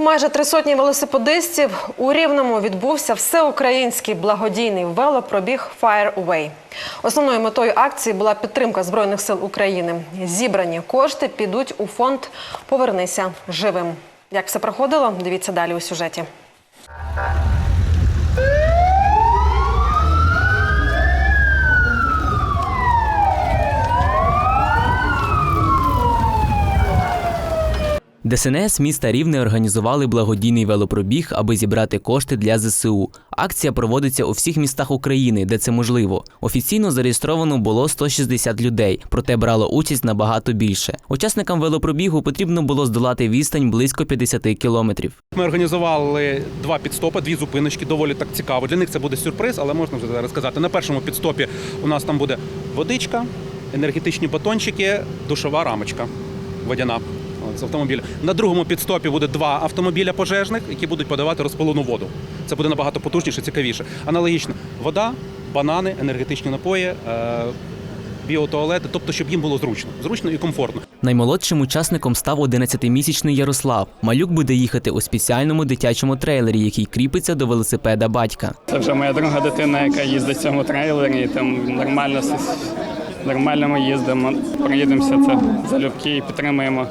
Майже три сотні велосипедистів у Рівному відбувся всеукраїнський благодійний велопробіг Fire. Основною метою акції була підтримка збройних сил України. Зібрані кошти підуть у фонд Повернися живим. Як все проходило? Дивіться далі у сюжеті. ДСНС міста Рівне організували благодійний велопробіг, аби зібрати кошти для ЗСУ. Акція проводиться у всіх містах України, де це можливо. Офіційно зареєстровано було 160 людей, проте брало участь набагато більше. Учасникам велопробігу потрібно було здолати відстань близько 50 кілометрів. Ми організували два підстопи, дві зупиночки. Доволі так цікаво. Для них це буде сюрприз, але можна вже зараз сказати. На першому підстопі у нас там буде водичка, енергетичні батончики, душова рамочка водяна. З автомобіля. На другому підстопі буде два автомобіля пожежних, які будуть подавати розпалену воду. Це буде набагато потужніше, цікавіше. Аналогічно, вода, банани, енергетичні напої, е- біотуалети, тобто, щоб їм було зручно, зручно і комфортно. Наймолодшим учасником став 11-місячний Ярослав. Малюк буде їхати у спеціальному дитячому трейлері, який кріпиться до велосипеда батька. Це вже моя друга дитина, яка їздить в цьому трейлері, там нормально, нормально ми їздимо. Приїдемося це залюбки і підтримуємо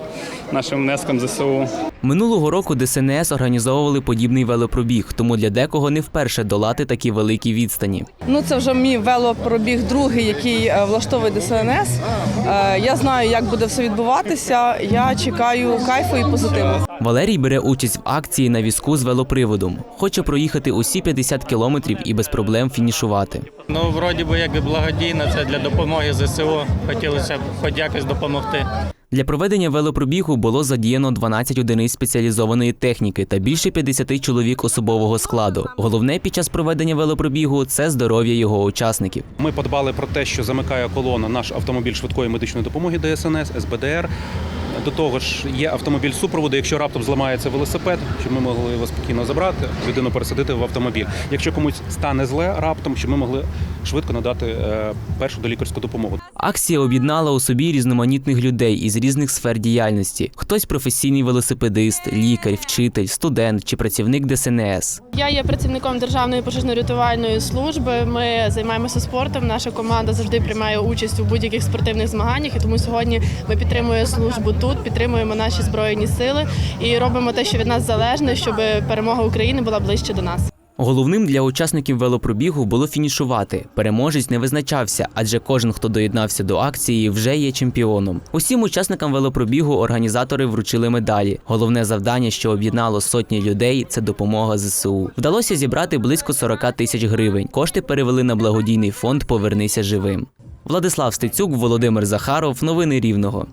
нашим внеском ЗСУ. Минулого року ДСНС організовували подібний велопробіг, тому для декого не вперше долати такі великі відстані. Ну, це вже мій велопробіг другий, який е, влаштовує ДСНС. Е, Я знаю, як буде все відбуватися. Я чекаю кайфу і позитиву. Валерій бере участь в акції на візку з велоприводом. Хоче проїхати усі 50 кілометрів і без проблем фінішувати. Ну, вроді би, як благодійно, це для допомоги ЗСУ. Хотілося б хоч якось допомогти. Для проведення велопробігу було задіяно 12 одиниць спеціалізованої техніки та більше 50 чоловік особового складу. Головне під час проведення велопробігу це здоров'я його учасників. Ми подбали про те, що замикає колона наш автомобіль швидкої медичної допомоги ДСНС, СБДР. До того ж, є автомобіль супроводу. Якщо раптом зламається велосипед, щоб ми могли його спокійно забрати, людину пересадити в автомобіль. Якщо комусь стане зле раптом, щоб ми могли швидко надати е, першу долікарську допомогу. Акція об'єднала у собі різноманітних людей із різних сфер діяльності: хтось професійний велосипедист, лікар, вчитель, студент чи працівник ДСНС. Я є працівником Державної пожежно-рятувальної служби. Ми займаємося спортом. Наша команда завжди приймає участь у будь-яких спортивних змаганнях. І тому сьогодні ми підтримуємо службу тут, підтримуємо наші збройні сили і робимо те, що від нас залежне, щоб перемога України була ближче до нас. Головним для учасників велопробігу було фінішувати. Переможець не визначався, адже кожен, хто доєднався до акції, вже є чемпіоном. Усім учасникам велопробігу організатори вручили медалі. Головне завдання, що об'єднало сотні людей, це допомога ЗСУ. Вдалося зібрати близько 40 тисяч гривень. Кошти перевели на благодійний фонд Повернися живим. Владислав Стецюк, Володимир Захаров. Новини Рівного.